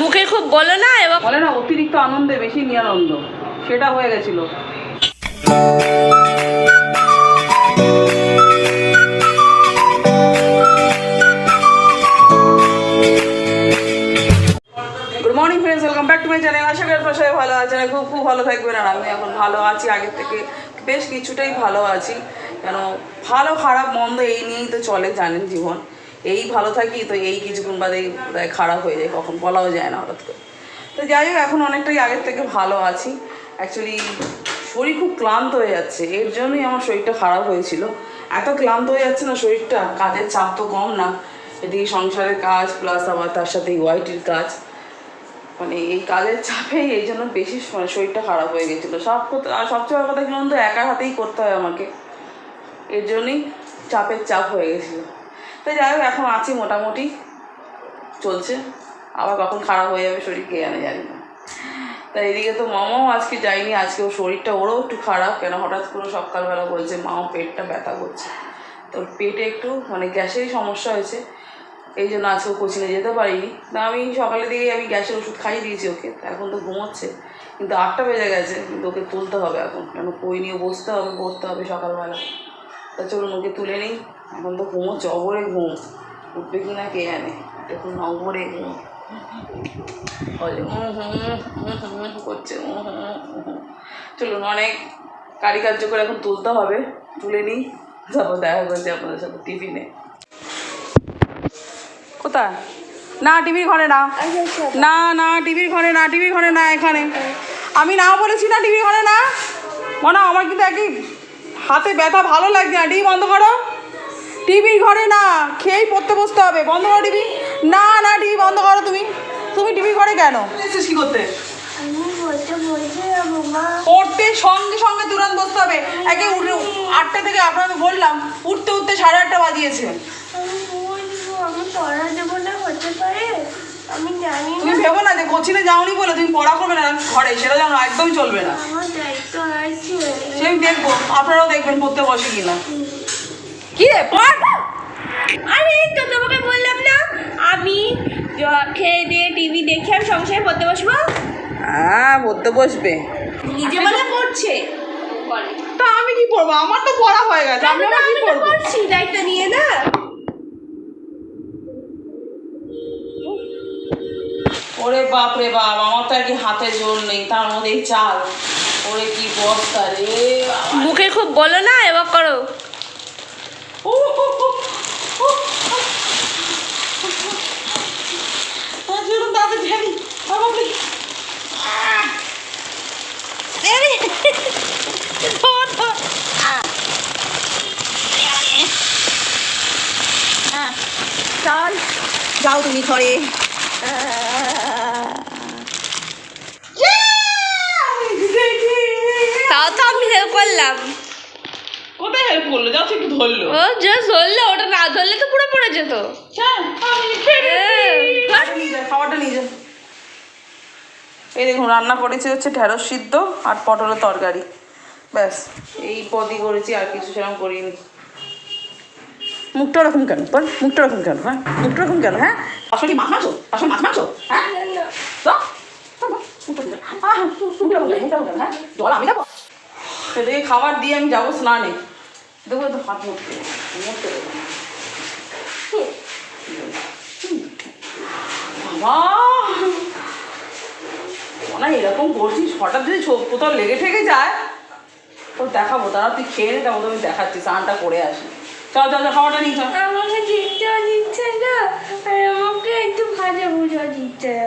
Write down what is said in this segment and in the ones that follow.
মুখে খুব বলো না, এবার বলে না, অতিরিক্ত আনন্দে বেশি নিরানন্দ। সেটা হয়ে গেছিল। মর্নিং সবাই ভালো খুব খুব ভালো আমি এখন ভালো আছি। আগের থেকে বেশ কিছুটাই ভালো আছি। কেন, ভালো, খারাপ, মন্দ এই নিয়েই তো চলে জানেন জীবন। এই ভালো থাকি, তো এই কিছুক্ষণ বাদেই খারাপ হয়ে যায়, কখন বলাও যায় না হঠাৎ করে। তো যাই হোক, এখন অনেকটাই আগের থেকে ভালো আছি। অ্যাকচুয়ালি শরীর খুব ক্লান্ত হয়ে যাচ্ছে, এর জন্যই আমার শরীরটা খারাপ হয়েছিল। এত ক্লান্ত হয়ে যাচ্ছে না শরীরটা, কাজের চাপ তো কম না। এদিকে সংসারের কাজ প্লাস আবার তার সাথে ওয়াইটির কাজ। মানে এই কাজের চাপেই এই জন্য বেশি মানে শরীরটা খারাপ হয়ে গেছিল। সব আর সবচেয়ে বড় কথা কিন্তু বলুন তো একা হাতেই করতে হয় আমাকে। এর জন্যই চাপের চাপ হয়ে গেছিল। তাই যাই হোক, এখন আছি মোটামুটি। চলছে। আবার কখন খারাপ হয়ে যাবে শরীর কে জানে, জানি না। তাই এদিকে তো মামাও আজকে যায়নি, আজকে ওর শরীরটা ওরও একটু খারাপ, কেন হঠাৎ করে সকালবেলা বলছে, মাও পেটটা ব্যথা করছে। তোর পেটে একটু মানে গ্যাসেরই সমস্যা হয়েছে। এই জন্য আজকে ও কোচিংয়ে যেতে পারিনি। তা আমি সকালের দিকে আমি গ্যাসের ওষুধ খাইয়ে দিয়েছি ওকে। এখন তো ঘুমোচ্ছে। কিন্তু আটটা বেজে গেছে, কিন্তু ওকে তুলতে হবে এখন। কেন, কই নিয়ে বসতে হবে পড়তে হবে সকালবেলা। তা চলুন, ওকে তুলে নিই। এখন তো ঘুমোচ্ছে অবরে ঘুম। উঠবে কি না কে জানে? দেখুন অবরে ঘুম। বলে করছে। চলুন, অনেক কারিকার্য করে এখন তুলতে হবে। তুলে নিই। তারপর দেখা করছে আপনাদের সাথে টিফিনে। কোথায়? না, টিভির ঘরে না। না না, টিভির ঘরে না, টিভির ঘরে না, এখানে। আমি না বলেছি না টিভির ঘরে না? মনে আমার কিন্তু একই হাতে ব্যথা ভালো লাগছে না। টিভি বন্ধ করো টিভির ঘরে না খেয়েই পড়তে বসতে হবে। বন্ধ করো টিভি। না না টিভি বন্ধ করো তুমি। তুমি টিভি ঘরে কেন? কি করতে? পড়তে সঙ্গে সঙ্গে তুরন্ত বসতে হবে। একে উঠে আটটা থেকে আপনাকে বললাম উঠতে উঠতে সাড়ে আটটা বাজিয়েছে। আমি বলব আমি পড়া না হতে আমি জানি তুমি ভেবো না যে কোচিনে যাওনি বলে তুমি পড়া করবে না ঘরে সেটা যেন একদমই চলবে না। আমার দায়িত্ব আছে সে আমি দেখব আপনারাও দেখবেন পড়তে বসে কিনা। কি রে পড় আরে তো তোমাকে বললাম না আমি খেয়ে দিয়ে টিভি দেখে আমি সঙ্গে পড়তে বসবো? হ্যাঁ পড়তে বসবে। নিজে বলে পড়ছে। তা আমি কি পড়ব? আমার তো পড়া হয়ে গেছে আমি আবার কি আমি তো পড়ব? পড়ছি দায়িত্ব নিয়ে না। ওরে বাপ রে বাপ আমার তো আর কি হাতে জোর নেই তার মধ্যে চাল। ওরে কি বস্তা রে মুখে খুব বলো না এবার করো। চল যাও তুমি ঘরে তাও তো আমি হেল্প করলাম কোথায় হেল্প করল? যাও একটু ধরলো। ও যে ধরলে ওটা না ধরলে তো পুরো পড়ে যেত। চল, আমি এ, পেরেছি। ধর। নিয়ে যা, খাবারটা নিয়ে যা। এই দেখুন রান্না করেছি হচ্ছে ঢেঁড়স সিদ্ধ আর পটলের তরকারি। ব্যাস এই পদই করেছি আর কিছু সেরকম করিনি। মুখটা ওরকম কেন? বল মুখটা ওরকম কেন? হ্যাঁ মুখটা ওরকম কেন? হ্যাঁ? আসলে মাছ মাংস? আসলে মাছ মাংস? হ্যাঁ? হ্যাঁ? জল আমি যাব খাবার দিয়ে আমি যাব স্নানে। দেখো তো হাত দেবো। বাবা এরকম করছিস হঠাৎ যদি কোথাও লেগে ঠেকে যায়। তো দেখাবো তারা তুই খেয়ে নে তারপর আমি দেখাচ্ছি স্নানটা করে আসি। চল চল খাবারটা নিয়ে চল। আমাকে দিতেও দিচ্ছে না? আর আমাকে একটু ভাজা ভুজা দিচ্ছে না।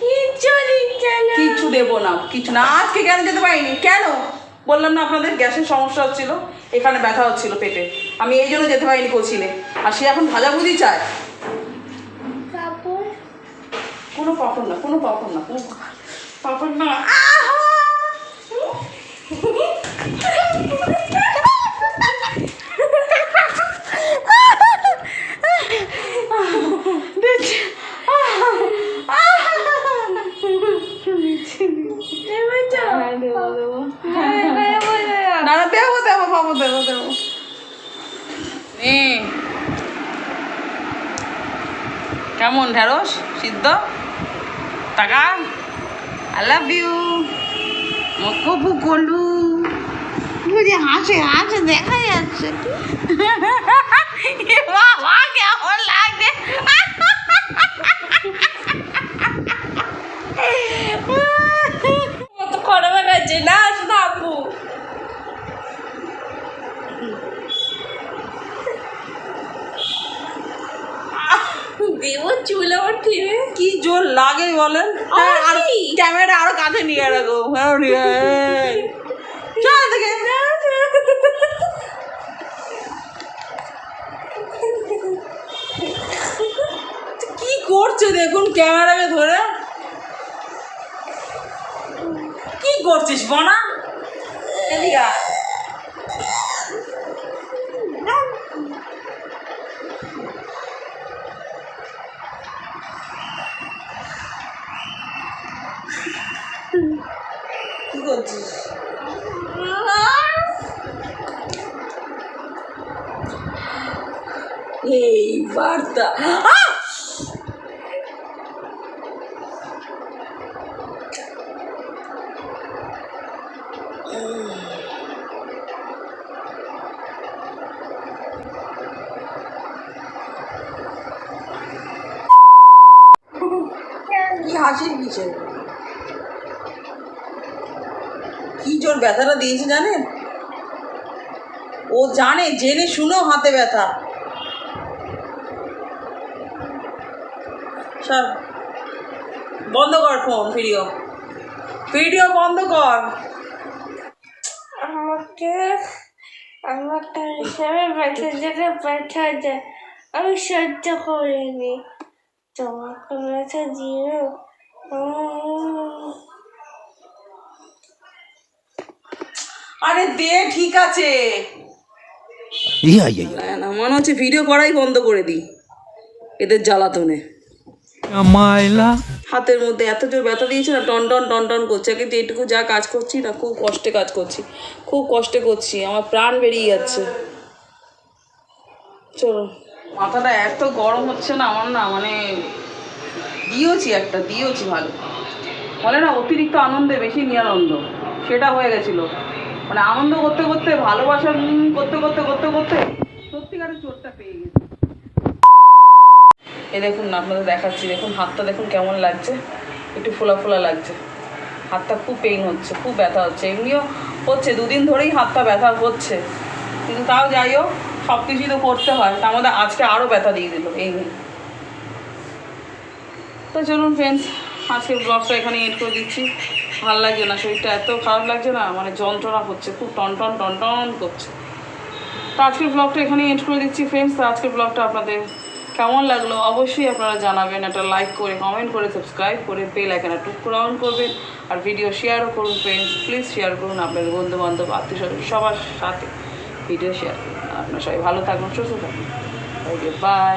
কিচ্ছু দিচ্ছে না। কিচ্ছু দেবো না কিছু না। আজকে কেন যেতে পারিনি? কেন? বললাম না আপনাদের গ্যাসের সমস্যা হচ্ছিল এখানে ব্যথা হচ্ছিল পেটে। আমি এই জন্য যেতে পারিনি কোচিনে। আর সে এখন ভাজাভুজি চায়। কোনো পাপড় না কোনো পাপড় না কোনো পাপড় না দেবে তো হ্যাঁ, হ্যাঁ, বলো না। না না দেবো নে কেমন ঢেঁড়স? সিদ্ধ? টাকা? আই লাভ ইউ কপু কলু যে হাসে হাসে দেখা যাচ্ছে। বাবা কেমন বেড়াচ্ছে না? চুল আমার টিভি কি জোর লাগে বলেন? হ্যাঁ, আর? ক্যামেরা আরও কাছে নিয়ে রাখো। হ্যাঁ, চল দেখে কি করছে দেখুন ক্যামেরাকে ধরে? কি করছিস বনা? এদিকে আয়। কি করছিস এই বার্তা আহ! কি হাসির বিষয়? কি জোর ব্যথাটা দিয়েছে জানেন? ও জানে জেনে শুনেও হাতে ব্যথা। সব। বন্ধ কর ফোন ভিডিও ভিডিও বন্ধ কর। আমাকে আমাকে হিসাবে ব্যথা যেতে ব্যথা যায় আমি সহ্য করিনি। তোমাকে ব্যথা দিও আরে দে ঠিক আছে। ইয়া ইয়া মনে হচ্ছে ভিডিও করাই বন্ধ করে দিই। এদের জ্বালাতনে। মাইলা। হাতের মধ্যে এত জোর ব্যথা দিয়েছে না টন টন টন টন করছে। কিন্তু এটুকু যা কাজ করছি না খুব কষ্টে কাজ করছি। খুব কষ্টে করছি আমার প্রাণ বেরিয়ে যাচ্ছে। চলো। মাথাটা এত গরম হচ্ছে না আমার না মানে দিয়েছি একটা দিয়েছি ভালো। বলে না অতিরিক্ত আনন্দে বেশি নিরানন্দ। সেটা হয়ে গেছিল। মানে আনন্দ করতে করতে ভালোবাসা উম করতে করতে করতে করতে সত্যিকারের চোরটা পেয়ে গেছি। এ দেখুন না, আপনাদের দেখাচ্ছি, দেখুন, হাতটা দেখুন কেমন লাগছে। একটু ফোলা ফোলা লাগছে। হাতটা খুব পেইন হচ্ছে, খুব ব্যথা হচ্ছে। এমনিও হচ্ছে, দুদিন ধরেই হাতটা ব্যথা হচ্ছে। কিন্তু তাও যাই হোক সব কিছুই তো করতে হয়। তার মধ্যে আজকে আরও ব্যথা দিয়ে দিল, এই নিয়ে। তো চলুন ফ্রেন্ডস আজকের ব্লগটা এখানে এড করে দিচ্ছি। ভালো লাগছে না, শরীরটা এত খারাপ লাগছে না মানে যন্ত্রণা হচ্ছে, খুব টন টন টন টন করছে। তো আজকের ব্লগটা এখানে এড করে দিচ্ছি ফ্রেন্ডস তো আজকের ব্লগটা আপনাদের কেমন লাগল অবশ্যই আপনারা জানাবেন, একটা লাইক করে কমেন্ট করে সাবস্ক্রাইব করে বেল একটা টুক অন করবেন। আর ভিডিও শেয়ারও করুন ফ্রেন্ডস প্লিজ শেয়ার করুন আপনার বন্ধুবান্ধব আত্মীয় স্বজন সবার সাথে ভিডিও শেয়ার করুন। আপনার সবাই ভালো থাকুন সুস্থ থাকুন ওকে বাই